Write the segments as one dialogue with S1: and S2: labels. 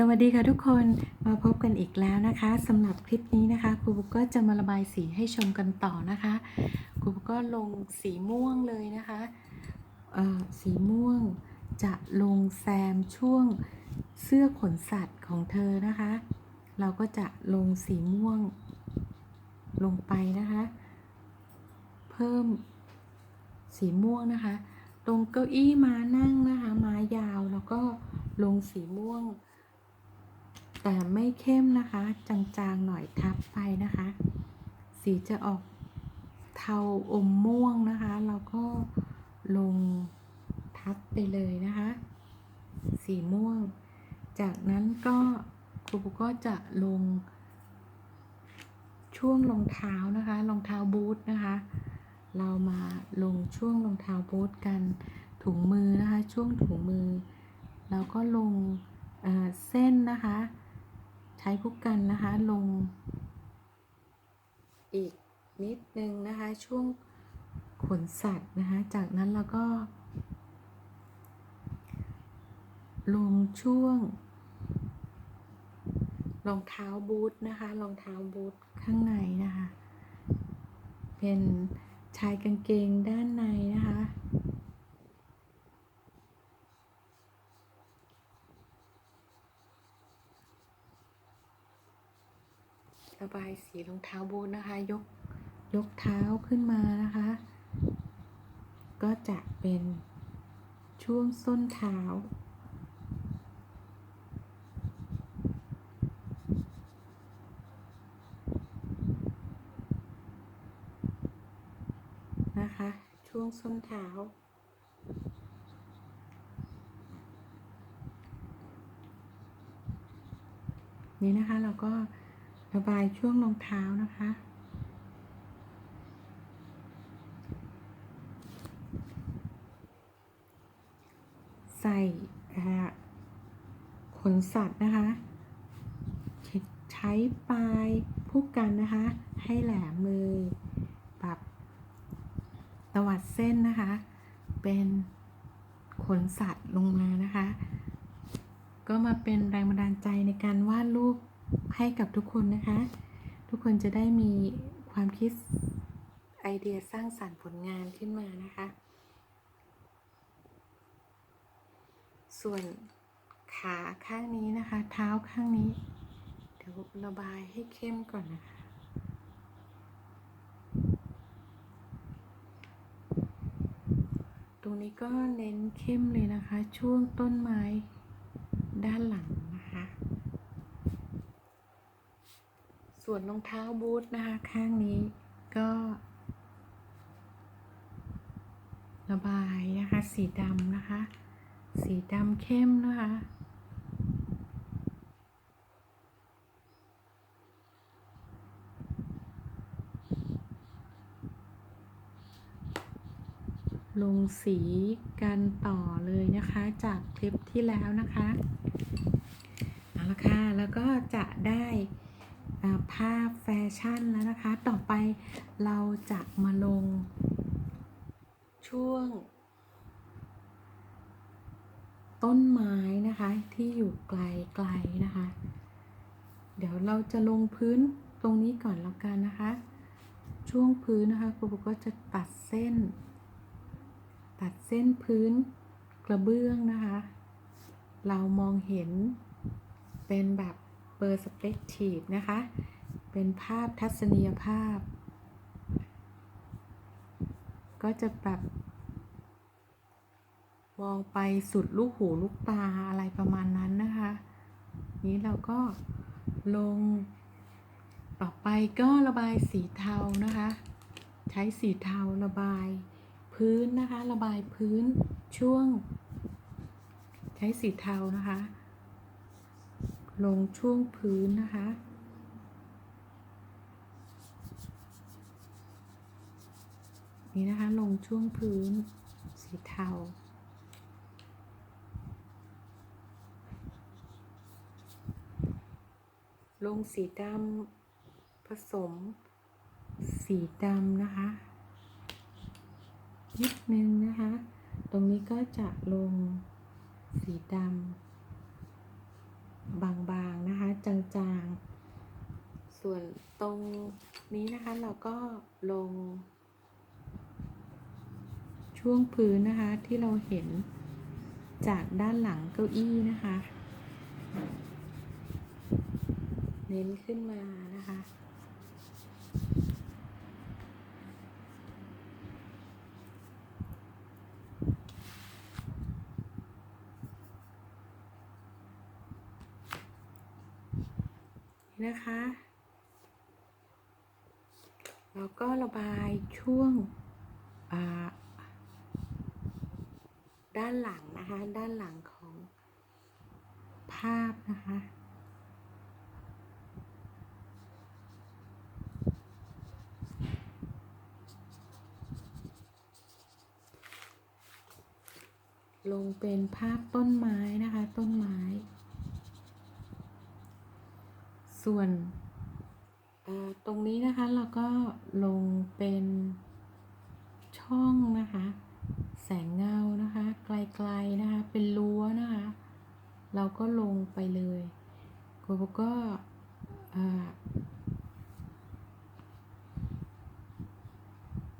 S1: สวัสดีค่ะทุกคนมาพบกันอีกแล้วนะคะสำหรับคลิปนี้นะคะครูบุ๊กก็จะมาระบายสีให้ชมกันต่อนะคะครูบุ๊กก็ลงสีม่วงเลยนะคะเออสีม่วงจะลงแซมช่วงเสื้อขนสัตว์ของเธอนะคะ เราก็จะลงสีม่วงลงไปนะคะ เพิ่มสีม่วงนะคะ ตรงเก้าอี้ม้านั่งนะคะ ม้ายาวแล้วก็ลงสีม่วง แต่ไม่เข้มนะคะ จางๆหน่อยทับไปนะคะ สีจะออกเทาอมม่วงนะคะ แล้วก็ลงทับไปเลยนะคะ สีม่วง จากนั้นก็ครูปุก็จะลง ช่วงรองเท้านะคะรองเท้าบูทนะคะ เรามาลงช่วงรองเท้าบูทกันถุงมือนะคะ ช่วงถุงมือแล้วก็ลงเเส้นนะคะ ใช้ผู้กันนะคะลง อีกนิดนึงนะคะ ช่วงขนสัตว์นะคะ จากนั้นเราก็ ลงช่วงรองเท้าบูทนะคะรองเท้าบูทข้างในนะคะ เป็นชายกางเกงด้านในนะคะ ระบายสีรองเท้าบูทนะคะ ยกยกเท้าขึ้นมานะคะ ก็จะเป็นช่วงส้นเท้า นะคะ ช่วงส้นเท้านี่นะคะเราก็ ระบายช่วงรองเท้านะคะ ใส่ขนสัตว์นะคะ ใช้ปลายผู้กันนะคะ ให้แหลมมือปรับตวัดเส้นนะคะ เป็นขนสัตว์ลงมานะคะ ก็มาเป็นแรงบันดาลใจในการวาดรูป ให้กับทุกคนนะคะ ทุกคนจะได้มีความคิดไอเดียสร้างสรรค์ผลงานขึ้นมานะคะ ส่วนขาข้างนี้นะคะ เท้าข้างนี้ เดี๋ยวระบายให้เข้มก่อนนะคะ ตรงนี้ก็เน้นเข้มเลยนะคะ ช่วงต้นไม้ด้านหลังนะคะ ส่วนรองเท้าบูทนะคะ ข้างนี้ก็ ระบายนะคะ สีดำนะคะ สีดำเข้มนะคะลงสีกันต่อเลยนะคะ จากคลิปที่แล้วนะคะ เอาละค่ะ แล้วก็จะได้ ภาพแฟชั่นแล้วนะคะ ต่อไปเราจะมาลง ช่วง ต้นไม้นะคะที่อยู่ไกลๆนะคะ เดี๋ยวเราจะลงพื้นตรงนี้ก่อนแล้วกันนะคะ ช่วงพื้นนะคะครูปุ๊กก็จะตัดเส้น ตัดเส้นพื้นกระเบื้องนะคะ เรามองเห็นเป็นแบบ เปอร์สเปกทีฟนะคะ เป็นภาพทัศนียภาพ ก็จะแบบมองไปสุดลูกหูลูกตาอะไรประมาณนั้นนะคะ นี้เราก็ลง ต่อไปก็ระบายสีเทานะคะ ใช้สีเทาระบายพื้นนะคะ ระบายพื้นช่วง ใช้สีเทานะคะ ลงช่วงพื้นนะคะ นี่นะคะ ลงช่วงพื้นสีเทา ลงสีดำผสมสีดำนะคะ นิดนึงนะคะ ตรงนี้ก็จะลงสีดำ บางๆนะคะ จางๆ ส่วนตรงนี้นะคะเราก็ลง ช่วงพื้นนะคะที่เราเห็นจากด้านหลังเก้าอี้นะคะ เน้นขึ้นมานะคะ นะคะ แล้วก็ระบายช่วงด้านหลังนะคะ ด้านหลังของภาพนะคะลงเป็นภาพต้นไม้นะคะ ต้นไม้ ส่วนตรงนี้นะคะเราก็ลงเป็นช่องนะคะ แสงเงานะคะ ไกลๆนะคะ เป็นรั้วนะคะ เราก็ลงไปเลยกูก็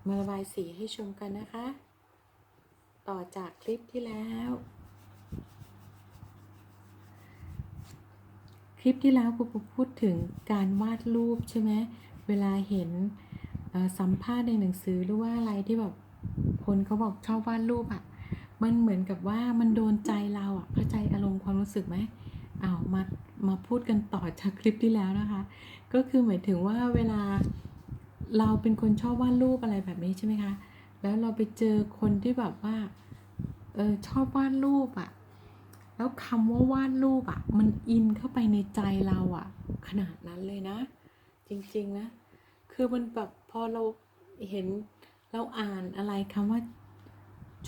S1: มาระบายสีให้ชมกันนะคะ ต่อจากคลิปที่แล้ว ลิปที่แล้วครูปูพูดถึงการวาดรูปใช่ไหมเวลาเห็นสัมภาษณ์ในหนังสือหรือว่าอะไรที่แบบคนเขาบอกชอบวาดรูปอะ่ะมันเหมือนกับว่ามันโดนใจเราอะ่ะเข้าใจอารมณ์ความรู้สึกไหมอ้าวมามาพูดกันต่อจากคลิปที่แล้วนะคะ ก็คือหมายถึงว่าเวลาเราเป็นคนชอบวาดรูปอะไรแบบนี้ใช่ไหมคะ แล้วเราไปเจอคนที่แบบว่าเออชอบวาดรูปอะ่ะ แล้วคำว่าวาดรูปอะ่ะ มันอินเข้าไปในใจเราอะ่ะ ขนาดนั้นเลยนะ จริงๆนะ คือมันแบบพอเราเห็นเราอ่านอะไรคำว่า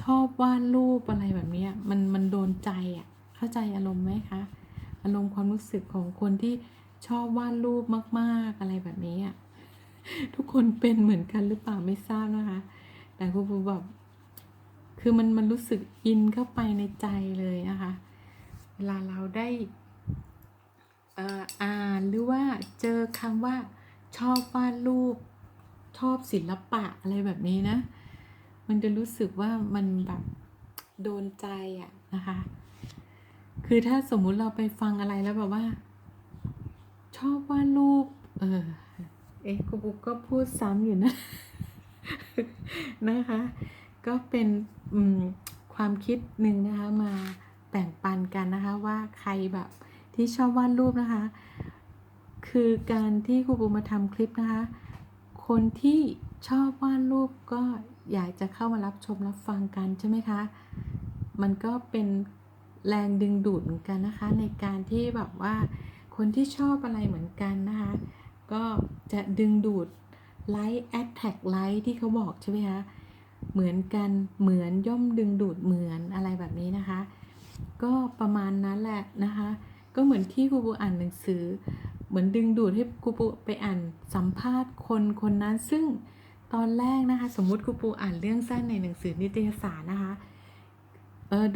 S1: ชอบวาดรูปอะไรแบบนี้มันมันโดนใจอะ่ะ เข้าใจอารมณ์ไหมคะ อารมณ์ความรู้สึกของคนที่ชอบวาดรูปมากๆอะไรแบบนี้อะทุกคนเป็นเหมือนกันหรือเปล่าไม่ทราบนะคะ แต่ครูปูแบบคือมันมันรู้สึกอินเข้าไปในใจเลยนะคะ วลาเราได้เอ่ออ่านหรือว่าเจอคำว่าชอบวาดรูป ชอบศิลปะอะไรแบบนี้นะ มันจะรู้สึกว่ามันแบบโดนใจอะนะคะ คือถ้าสมมุติเราไปฟังอะไรแล้วแบบว่า ชอบวาดรูป เออ เอ๊ะกูปุ๊กก็พูดซ้ำอยู่นะ นะคะ ก็เป็นความคิดหนึ่งนะคะมา แบ่งปันกันนะคะว่าใครแบบที่ชอบวาดรูปนะคะ คือการที่ครูปูมาทำคลิปนะคะ คนที่ชอบวาดรูปก็อยากจะเข้ามารับชมรับฟังกันใช่ไหมคะ มันก็เป็นแรงดึงดูดเหมือนกันนะคะ ในการที่แบบว่าคนที่ชอบอะไรเหมือนกันนะคะ ก็จะดึงดูดไลค์แอดแท็กไลค์ที่เขาบอกใช่ไหมคะ เหมือนกันเหมือนย่อมดึงดูดเหมือนอะไรแบบนี้นะคะ ก็ประมาณนั้นแหละนะคะ ก็เหมือนที่ครูปูอ่านหนังสือ เหมือนดึงดูดให้ครูปูไปอ่านสัมภาษณ์คนคนนั้นซึ่งตอนแรกนะคะ สมมุติครูปูอ่านเรื่องสั้นในหนังสือนิตยสารนะคะ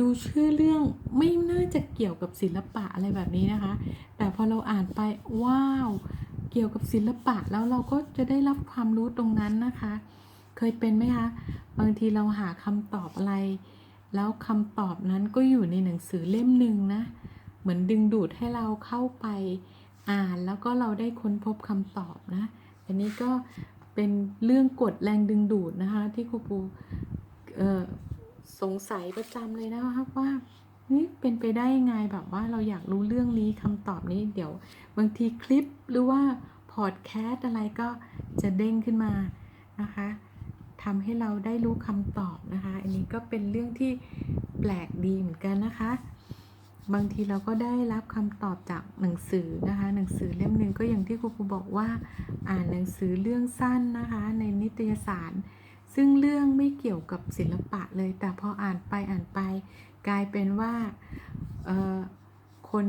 S1: ดูชื่อเรื่องไม่น่าจะเกี่ยวกับศิลปะอะไรแบบนี้นะคะ แต่พอเราอ่านไปว้าว เกี่ยวกับศิลปะแล้วเราก็จะได้รับความรู้ตรงนั้นนะคะ เคยเป็นไหมคะ บางทีเราหาคำตอบอะไร แล้วคำตอบนั้นก็อยู่ในหนังสือเล่มหนึ่งนะ เหมือนดึงดูดให้เราเข้าไปอ่านแล้วก็เราได้ค้นพบคำตอบนะ อันนี้ก็เป็นเรื่องกฎแรงดึงดูดนะคะ ที่ครูปูสงสัยประจำเลยนะคะว่านี่เป็นไปได้ยังไงแบบว่าเราอยากรู้เรื่องนี้คำตอบนี้เดี๋ยว บางทีคลิปหรือว่าพอดแคสต์อะไรก็จะเด้งขึ้นมานะคะ ทำให้เราได้รู้คำตอบนะคะ อันนี้ก็เป็นเรื่องที่แปลกดีเหมือนกันนะคะ บางทีเราก็ได้รับคำตอบจากหนังสือนะคะ หนังสือเล่มหนึ่งก็อย่างที่ครูครูบอกว่า อ่านหนังสือเรื่องสั้นนะคะ ในนิตยสาร ซึ่งเรื่องไม่เกี่ยวกับศิลปะเลย แต่พออ่านไปอ่านไป กลายเป็นว่าคน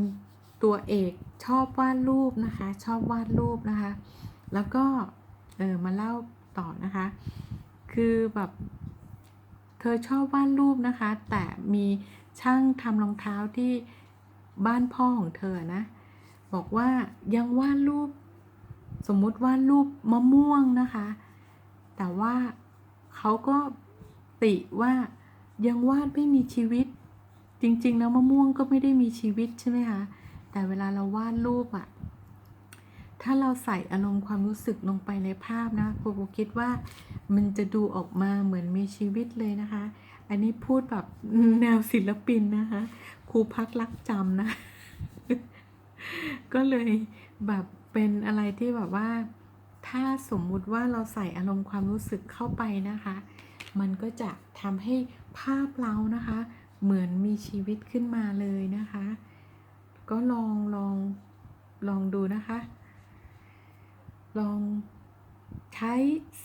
S1: ตัวเอกชอบวาดรูปนะคะ ชอบวาดรูปนะคะ แล้วก็เออมาเล่าต่อนะคะ คือแบบเธอชอบวาดรูปนะคะ แต่มีช่างทำรองเท้าที่บ้านพ่อของเธอนะ บอกว่ายังวาดรูป สมมุติวาดรูปมะม่วงนะคะ แต่ว่าเขาก็ติว่ายังวาดไม่มีชีวิต จริงๆ แล้วมะม่วงก็ไม่ได้มีชีวิตใช่ไหมคะแต่เวลาเราวาดรูปอะถ้าเราใส่อารมณ์ความรู้สึกลงไปในภาพนะครูโบคิดว่า มันจะดูออกมาเหมือนมีชีวิตเลยนะคะ อันนี้พูดแบบแนวศิลปินนะคะครูพักรักจำนะ ก็เลยแบบเป็นอะไรที่แบบว่า ถ้าสมมุติว่าเราใส่อารมณ์ความรู้สึกเข้าไปนะคะ มันก็จะทำให้ภาพเรานะคะ เหมือนมีชีวิตขึ้นมาเลยนะคะ ก็ลองลองลองดูนะคะ ลอง ใช้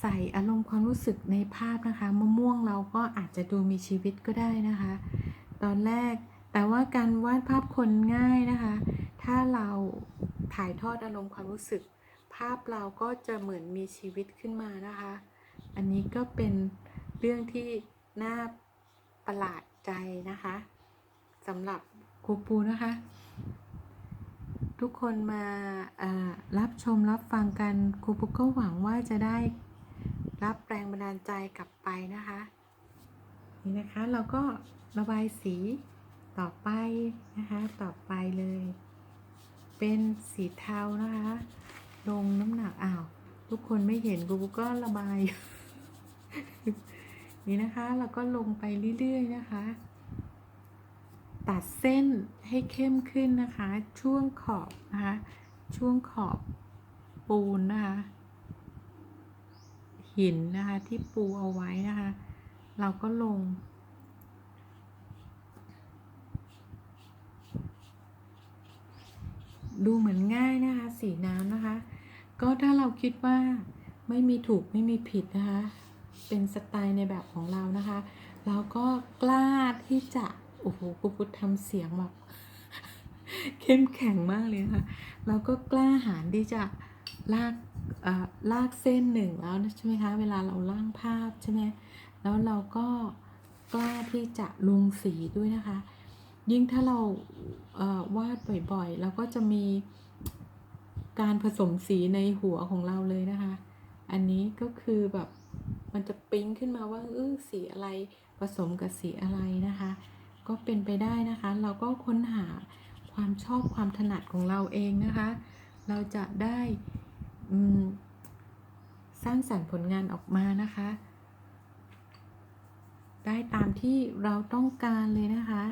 S1: ใส่อารมณ์ความรู้สึกในภาพนะคะ มะม่วงเราก็อาจจะดูมีชีวิตก็ได้นะคะ ตอนแรกแต่ว่าการวาดภาพคนง่ายนะคะ ถ้าเราถ่ายทอดอารมณ์ความรู้สึก ภาพเราก็จะเหมือนมีชีวิตขึ้นมานะคะ อันนี้ก็เป็นเรื่องที่น่าประหลาดใจนะคะสำหรับครูปูนะคะ ทุกคนมารับชมรับฟังกันครูปูก็หวังว่าจะได้รับแรงบันดาลใจกลับไปนะคะ นี่นะคะเราก็ระบายสีต่อไปนะคะต่อไปเลย เป็นสีเทานะคะ ลงน้ำหนักอ้าว ทุกคนไม่เห็นกูก็ระบาย นี่นะคะเราก็ลงไปเรื่อยๆนะคะ ตัดเส้นให้เข้มขึ้นนะคะ ช่วงขอบนะคะ ช่วงขอบปูนนะคะ หินนะคะที่ปูเอาไว้นะคะ เราก็ลง ดูเหมือนง่ายนะคะ สีน้ำนะคะ ก็ถ้าเราคิดว่าไม่มีถูกไม่มีผิดนะคะ เป็นสไตล์ในแบบของเรานะคะ เราก็กล้าที่จะ โอ้โหกูพูดทำเสียงแบบเข้มแข็งมากเลยนะคะเราก็กล้าหาญที่จะลากเอ่อลากเส้นหนึ่งแล้วใช่ไหมคะเวลาเราล่างภาพใช่ไหมแล้วเราก็กล้าที่จะลงสีด้วยนะคะ ยิ่งถ้าเราวาดบ่อยๆ เราก็จะมีการผสมสีในหัวของเราเลยนะคะ อันนี้ก็คือแบบมันจะปิ๊งขึ้นมาว่าเออสีอะไรผสมกับสีอะไรนะคะ ก็เป็นไปได้นะคะ เราก็ค้นหาความชอบความถนัดของเราเองนะคะ เราจะได้สร้างสรรค์ผลงานออกมานะคะ ได้ตามที่เราต้องการเลยนะคะ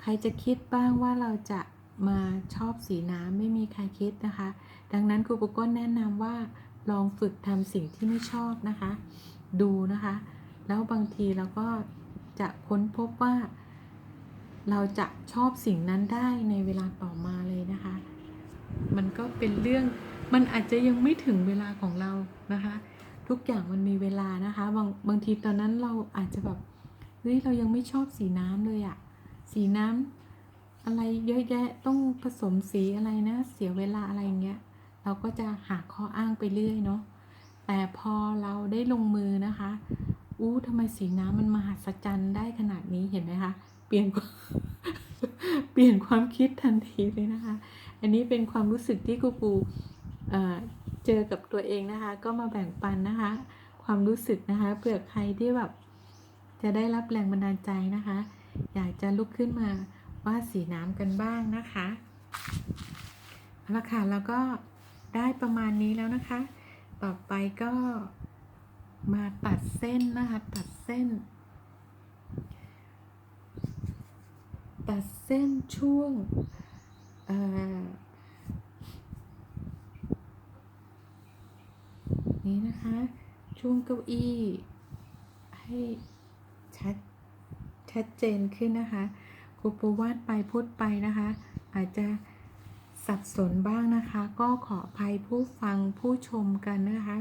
S1: ใครจะคิดบ้างว่าเราจะมาชอบสีน้ำไม่มีใครคิดนะคะ ดังนั้นครูปุกก็แนะนำว่าลองฝึกทำสิ่งที่ไม่ชอบนะคะ ดูนะคะ แล้วบางทีเราก็ จะค้นพบว่า เราจะชอบสิ่งนั้นได้ในเวลาต่อมาเลยนะคะ มันก็เป็นเรื่องมันอาจจะยังไม่ถึงเวลาของเรานะคะ ทุกอย่างมันมีเวลานะคะบางบางทีตอนนั้นเราอาจจะแบบเฮ้ยเรายังไม่ชอบสีน้ำเลยอะสีน้ำอะไรเยอะแยะต้องผสมสีอะไรนะเสียเวลาอะไรเงี้ยเราก็จะหาข้ออ้างไปเรื่อยเนาะแต่พอเราได้ลงมือนะคะ อู้ทำไมสีน้ำมันมหัศจรรย์ได้ขนาดนี้เห็นไหมคะเปลี่ยนเปลี่ยนความคิดทันทีเลยนะคะ อันนี้เป็นความรู้สึกที่ครูปูเอ่อเจอกับตัวเองนะคะ ก็มาแบ่งปันนะคะ ความรู้สึกนะคะเผื่อใครที่แบบจะได้รับแรงบันดาลใจนะคะ อยากจะลุกขึ้นมาวาดสีน้ำกันบ้างนะคะเอาละค่ะแล้วก็ได้ประมาณนี้แล้วนะคะ ต่อไปก็ มาตัดเส้นนะคะ ตัดเส้น ตัดเส้นช่วงนี้นะคะ ช่วงเก้าอี้ ให้ชัดชัดเจนขึ้นนะคะครูปูวาดไปพูดไปนะคะ อาจจะสับสนบ้างนะคะ ก็ขออภัยผู้ฟังผู้ชมกันนะคะ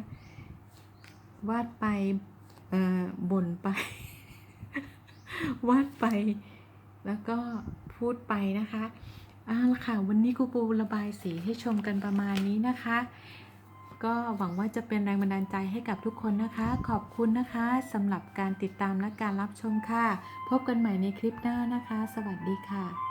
S1: วาดไปเอ่อบ่นไป วาดไป แล้วก็พูดไปนะคะเอาละค่ะ วันนี้ครูปูระบายสีให้ชมกันประมาณนี้นะคะ ก็หวังว่าจะเป็นแรงบันดาลใจให้กับทุกคนนะคะ ขอบคุณนะคะสำหรับการติดตามและการรับชมค่ะ พบกันใหม่ในคลิปหน้านะคะ สวัสดีค่ะ